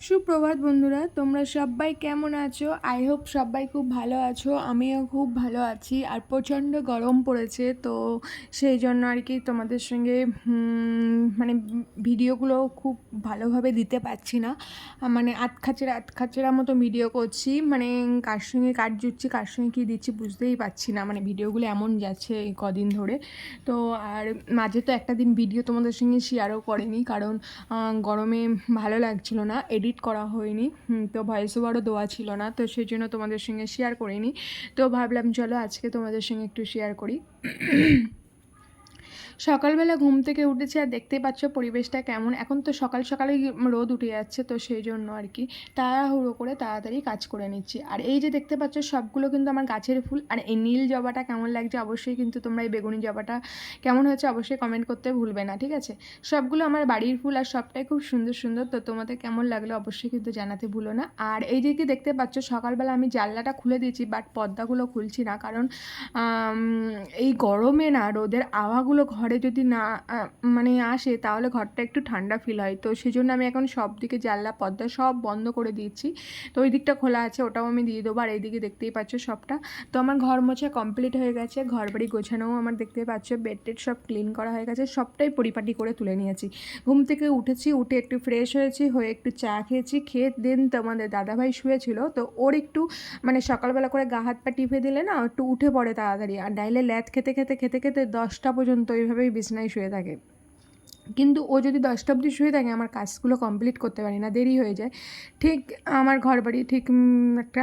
সুপ্রভাত বন্ধুরা, তোমরা সবাই কেমন আছো? আই হোপ সবাই খুব ভালো আছো, আমিও খুব ভালো আছি, আর প্রচণ্ড গরম পড়েছে, তো সেই জন্য আর কি তোমাদের সঙ্গে মানে ভিডিওগুলো খুব ভালোভাবে দিতে পারছি না। মানে আটখাচেরা আটখাচেরা মতো ভিডিও করছি মানে কার সঙ্গে কার জুটছি, কার সঙ্গে কী দিচ্ছি বুঝতেই পারছি না মানে ভিডিওগুলো এমন যাচ্ছে এই কদিন ধরে। তো আর মাঝে তো একটা দিন ভিডিও তোমাদের সঙ্গে শেয়ারও করেনি, কারণ গরমে ভালো লাগছিল না। এডিট করা হয়নি। তো ভয়েস ওভারও দেওয়া ছিল না, তো সেই জন্য তোমাদের সঙ্গে শেয়ার করিনি। তো ভাবলাম, চলো আজকে তোমাদের সঙ্গে একটু শেয়ার করি। সকালবেলা ঘুম থেকে উঠেছি আর দেখতেই পাচ্ছ পরিবেশটা কেমন। এখন তো সকাল সকালেই রোদ উঠে যাচ্ছে, তো সেই জন্য আর কি। তাড়াহুড়ো করে তাড়াতাড়ি কাজ করে নিচ্ছি। আর এই যে দেখতে পাচ্ছ সবগুলো কিন্তু আমার গাছের ফুল। আর এই নীল জবাটা কেমন লাগছে অবশ্যই কিন্তু তোমরা এই বেগুনি জবাটা কেমন হয়েছে অবশ্যই কমেন্ট করতে ভুলবে না, ঠিক আছে? সবগুলো আমার বাড়ির ফুল আর সবটাই খুব সুন্দর সুন্দর, তো তোমাদের কেমন লাগল অবশ্যই কিন্তু জানাতে ভুলো না। আর এই যে কি দেখতে পাচ্ছ সকালবেলা আমি জানলাটা খুলে দিয়েছি বাট পর্দাগুলো খুলছি না, কারণ এই গরমে না রোদের আওয়াগুলো ঘরে যদি না মানে আসে তাহলে ঘরটা একটু ঠান্ডা ফিল হয়। তো সেই জন্য আমি এখন সব দিকে জানলা, পর্দা সব বন্ধ করে দিয়েছি। তো ওই দিকটা খোলা আছে, ওটাও আমি দিয়ে দেবো। আর এইদিকে দেখতেই পাচ্ছ সবটা। তো আমার ঘর মোছা কমপ্লিট হয়ে গেছে। ঘর বাড়ি গোছানোও আমার দেখতেই পাচ্ছ বেড টেড সব ক্লিন করা হয়ে গেছে। সবটাই পরিপাটি করে তুলে নিয়েছি। ঘুম থেকে উঠেছি, উঠে একটু ফ্রেশ হয়েছি, হয়ে একটু চা খেয়েছি। খেয়ে দেন তোমাদের দাদাভাই শুয়েছিল। তো ওর একটু মানে সকালবেলা করে গা হাত পা টিপে দিলে না, একটু উঠে পড়ে তাড়াতাড়ি। আর ডাইলে ল্যাদ খেতে খেতে খেতে খেতে দশটা পর্যন্ত এইভাবেই বিছনায় শুয়ে থাকে। কিন্তু ও যদি দশটা অবধি শুয়ে থাকে, আমার কাজগুলো কমপ্লিট করতে পারি না, দেরি হয়ে যায়। ঠিক আমার ঘর বাড়ি ঠিক একটা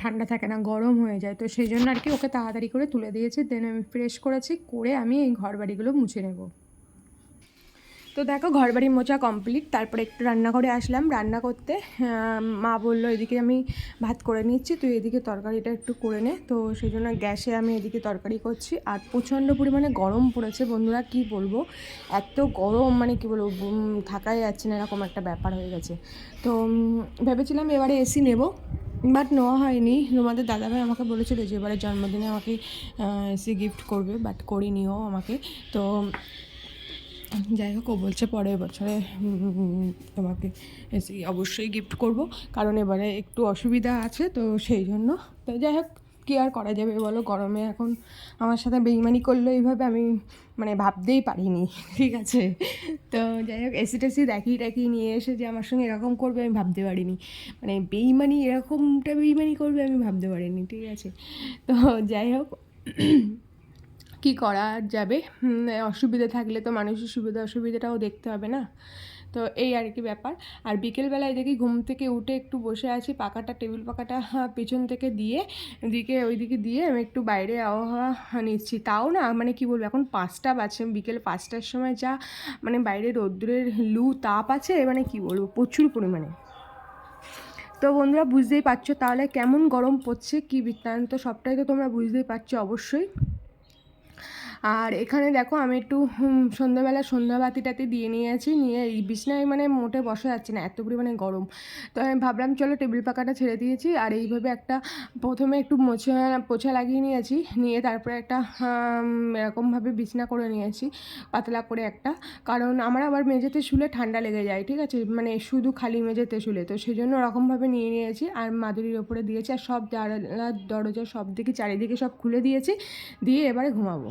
ঠান্ডা থাকে না, গরম হয়ে যায়। তো সেই জন্য আর কি ওকে তাড়াতাড়ি করে তুলে দিয়েছি। দেন আমি ফ্রেশ করেছি, করে আমি এই ঘর বাড়িগুলো মুছে নেব। তো দেখো ঘর বাড়ি মোছা কমপ্লিট তারপরে একটু রান্নাঘরে আসলাম। রান্না করতে মা বলল, এদিকে আমি ভাত করে নিচ্ছি, তুই এদিকে তরকারিটা একটু করে নে। তো সেই জন্য গ্যাসে আমি এদিকে তরকারি করছি। আর প্রচণ্ড পরিমাণে গরম পড়েছে, বন্ধুরা, কি বলব? এত গরম মানে কি বলব থাকাই যাচ্ছে না, এরকম একটা ব্যাপার হয়ে গেছে। তো ভেবেছিলাম এবারে এসি নেব বাট নেওয়া হয়নি। তোমাদের দাদাভাই আমাকে বলেছিল যে, এবারে জন্মদিনে আমাকে এসি গিফট করবে বাট করিনিও আমাকে। তো যাই হোক, ও বলছে পরের বছরে তোমাকে অবশ্যই গিফট করব। কারণ এবারে একটু অসুবিধা আছে, তো সেই জন্য। তো যাই হোক, কী আর করা যাবে বলো? গরমে এখন আমার সাথে বেইমানি করল এইভাবে আমি মানে ভাবতেই পারিনি। ঠিক আছে? তো যাই হোক, এসি টেসি দেখিয়ে টাকিয়ে নিয়ে এসে যে আমার সঙ্গে এরকম করবে আমি ভাবতে পারিনি। মানে বেইমানি, এরকমটা বেইমানি করবে আমি ভাবতে পারিনি। ঠিক আছে? তো যাই হোক কি করা যাবে? অসুবিধা থাকলে তো মানুষের সুবিধা অসুবিধাটাও দেখতে হবে না? তো এই আর কি ব্যাপার। আর বিকেলবেলায় দেখি ঘুম থেকে উঠে একটু বসে আছি পাকাটা টেবিল পাকাটা পেছন থেকে দিয়ে, দিকে ওইদিকে দিয়ে আমি একটু বাইরে আবহাওয়া নিচ্ছি। তাও না মানে কি বলব, এখন পাঁচটা বাজে বিকেল পাঁচটার সময় যা মানে বাইরে রৌদ্রের লু, তাপ আছে মানে কি বলব, প্রচুর পরিমাণে। তো বন্ধুরা, বুঝতেই পারছ, তাহলে কেমন গরম পড়ছে, কি বৃত্তান্ত, সবটাই তো তোমরা বুঝতেই পারছ অবশ্যই। আর এখানে দেখো আমি একটু সন্ধ্যাবেলা সন্ধ্যাবাতি টাতি দিয়ে নিয়েছি নিয়ে এই বিছনায় মানে মোটে বসা যাচ্ছে না, এত পরিমাণে গরম। তো আমি ভাবলাম, চলো টেবিল পাকাটা ছেড়ে দিয়েছি, আর এইভাবে একটা প্রথমে একটু মোছা, পোছা লাগিয়ে নিয়েছি, নিয়ে তারপরে একটা এরকমভাবে বিছনা করে নিয়েছি, পাতলা করে একটা। কারণ আমার আবার মেঝেতে শুলে ঠান্ডা লেগে যায়, ঠিক আছে? মানে শুধু খালি মেঝেতে শুলে, তো সেই জন্য ওরকমভাবে নিয়ে নিয়েছি, আর মাদুরির ওপরে দিয়েছি, আর সব দরজা সব দিকে, চারিদিকে সব খুলে দিয়েছি, দিয়ে এবারে ঘুমাবো।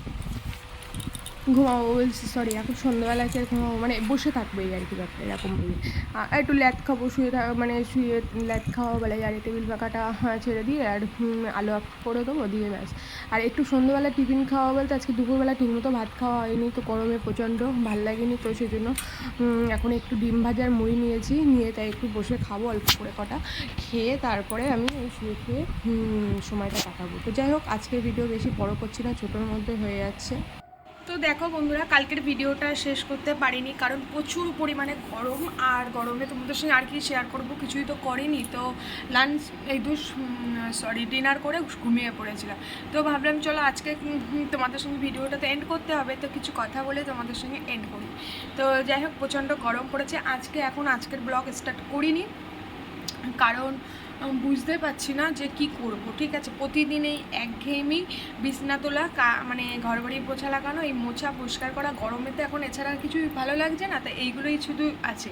ঘুমাবো বলছি সরি এখন সন্ধ্যাবেলা আছে ঘুমাবো। মানে বসে থাকব এই আর কি ব্যাপার এরকম বলি একটু ল্যাদ খাব শুয়ে থাক মানে শুয়ে ল্যাদ খাওয়া বলে আর টেবিল পাকাটা হ্যাঁ, ছেড়ে দিয়ে আর আলো আপ করে দেবো দিয়ে ব্যাস। আর একটু সন্ধ্যাবেলা টিফিন খাওয়া বলতে আজকে দুপুরবেলা ঠিকমতো ভাত খাওয়া হয়নি তো গরমে প্রচণ্ড ভালো লাগেনি তো সেই জন্য এখন একটু ডিম ভাজার মুড়ি নিয়েছি নিয়ে তাই একটু বসে খাব অল্প করে কটা। খেয়ে তারপরে আমি শুয়ে হুম, সময়টা কাটাবো। তো যাই হোক আজকের ভিডিও বেশি বড় করছি না ছোটোর মধ্যে হয়ে যাচ্ছে। তো দেখো বন্ধুরা, কালকের ভিডিওটা শেষ করতে পারিনি কারণ প্রচুর পরিমাণে গরম আর গরমে তোমাদের সঙ্গে আর কি শেয়ার করব, কিছুই তো করিনি। তো লাঞ্চ এই দু সরি ডিনার করে ঘুমিয়ে পড়েছিলাম। তো ভাবলাম চলো আজকে তোমাদের সঙ্গে ভিডিওটা তো এন্ড করতে হবে, তো কিছু কথা বলে তোমাদের সঙ্গে এন্ড করি। তো যাই হোক, প্রচণ্ড গরম পড়েছে। আজকে এখন আজকের ব্লগ স্টার্ট করিনি। কারণ বুঝতে পারছি না যে কি করব। ঠিক আছে, প্রতিদিন এই একঘেয়েমি বিছনা তোলা মানে ঘর বাড়ি পোছা লাগানো, এই মোছা পরিষ্কার করা, গরমে তো এখন এছাড়া কিছুই ভালো লাগছে না, তো এইগুলোই শুধু আছে।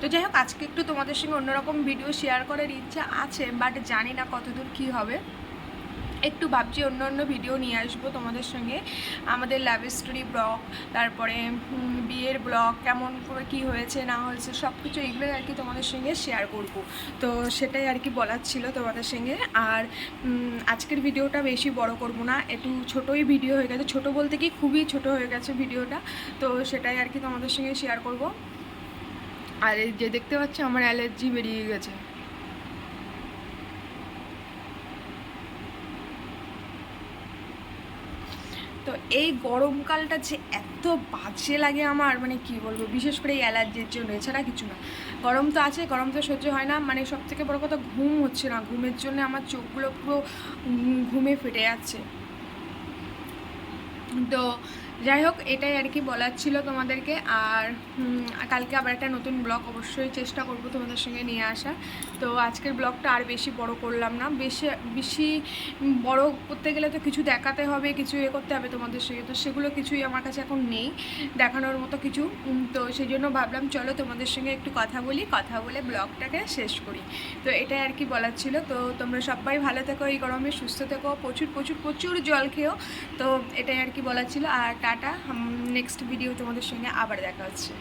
তো যাই হোক, আজকে একটু তোমাদের সঙ্গে অন্যরকম ভিডিও শেয়ার করার ইচ্ছা আছে বাট জানি না কতদূর কি হবে। একটু ভাবছি অন্য অন্য ভিডিও নিয়ে আসব তোমাদের সঙ্গে। আমাদের লাভ স্টোরি ব্লগ তারপরে বিয়ের ব্লগ কেমন করে কী হয়েছে, না হয়েছে সব কিছু এগুলোই আর কি তোমাদের সঙ্গে শেয়ার করব। তো সেটাই আর কি বলার ছিল তোমাদের সঙ্গে। আর আজকের ভিডিওটা বেশি বড় করব না। একটু ছোটোই ভিডিও হয়ে গেছে। ছোট বলতে কি খুবই ছোট হয়ে গেছে ভিডিওটা তো সেটাই আর কি তোমাদের সঙ্গে শেয়ার করব। আর যে দেখতে পাচ্ছ, আমার অ্যালার্জি বেরিয়ে গেছে। তো এই গরমকালটা যে এত বাজে লাগে আমার মানে কি বলব, বিশেষ করে এই অ্যালার্জির জন্য, এছাড়া কিছু না। গরম তো আছে গরম তো সহ্য হয় না। মানে সব থেকে বড় কথা, ঘুম হচ্ছে না। ঘুমের জন্য আমার চোখগুলো পুরো ঘুমে ফেটে যাচ্ছে। তো যাই হোক এটাই আর কি বলার ছিল তোমাদেরকে। আর কালকে আবার একটা নতুন ব্লগ অবশ্যই চেষ্টা করব তোমাদের সঙ্গে নিয়ে আসা তো আজকের ব্লগটা আর বেশি বড় করলাম না। বেশি বেশি বড় করতে গেলে তো কিছু দেখাতে হবে, কিছু এ করতে হবে তোমাদের সঙ্গে। তো সেগুলো কিছুই আমার কাছে এখন নেই, দেখানোর মতো কিছু। তো সেই জন্য ভাবলাম, চলো তোমাদের সঙ্গে একটু কথা বলি, কথা বলে ব্লগটাকে শেষ করি। তো এটাই আর কি বলার ছিল। তো তোমরা সবাই ভালো থেকো, এই গরমে সুস্থ থেকো, প্রচুর প্রচুর প্রচুর জল খেও। তো এটাই আর কি বলার ছিল। আর টাটা নেক্সট ভিডিও তোমাদের সঙ্গে আবার দেখা হচ্ছে।